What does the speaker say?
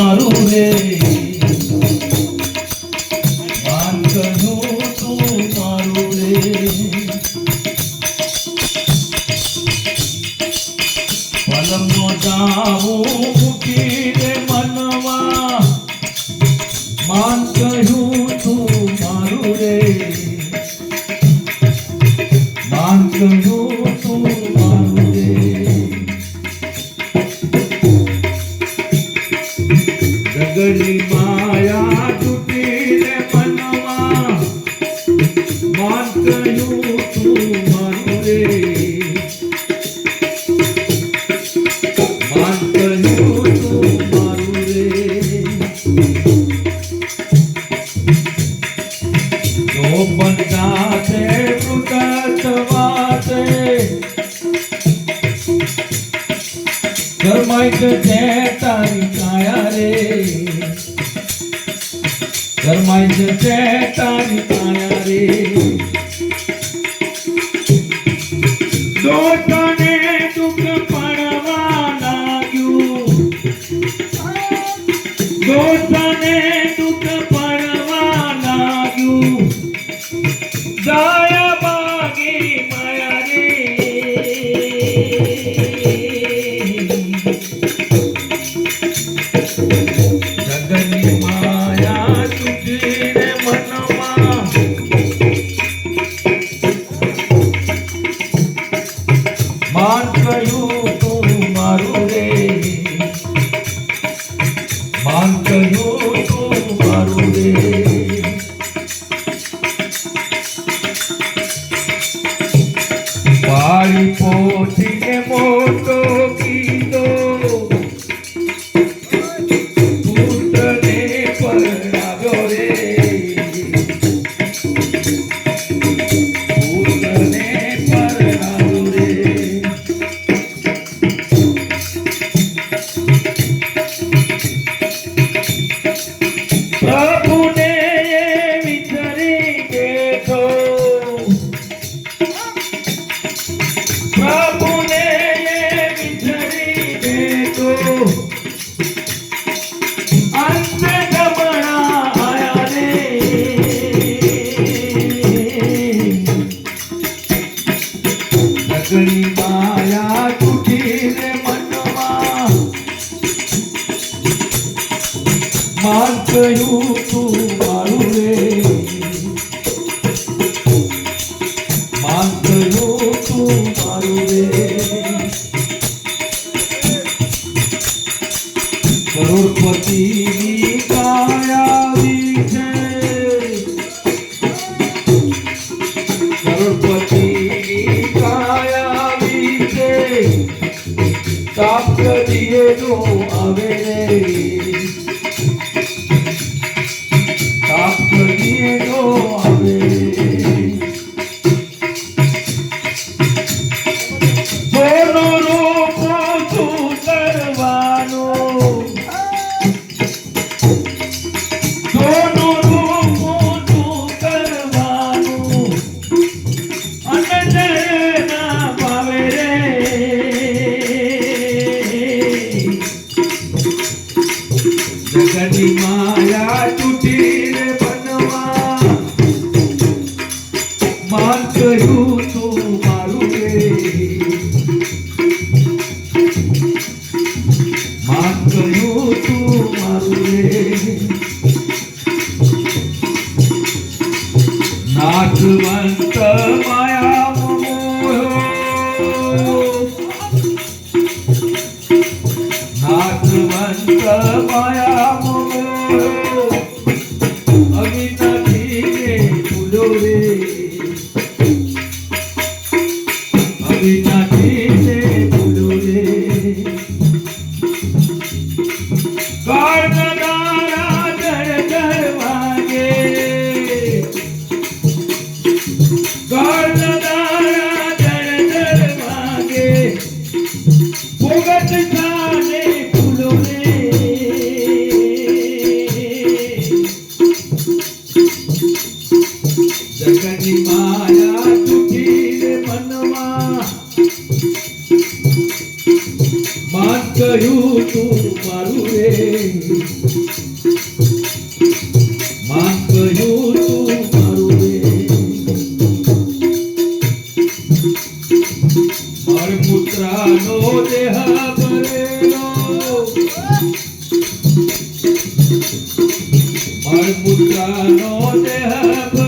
મારું રે માન કરજો તું મારું રે મારું રે માન કહ્યું ધર્માઈક છે તારી કાયા રે ધર્માઈક છે તારી કાયા থাকি বন্ধু তোমার કામ કર્યું તું મારું રે માન કર્યું તું મારું છે કરોડપતિ કાયાવી છે કાપ આવે રે. રહ્યું તું મારું રે માફ દેહા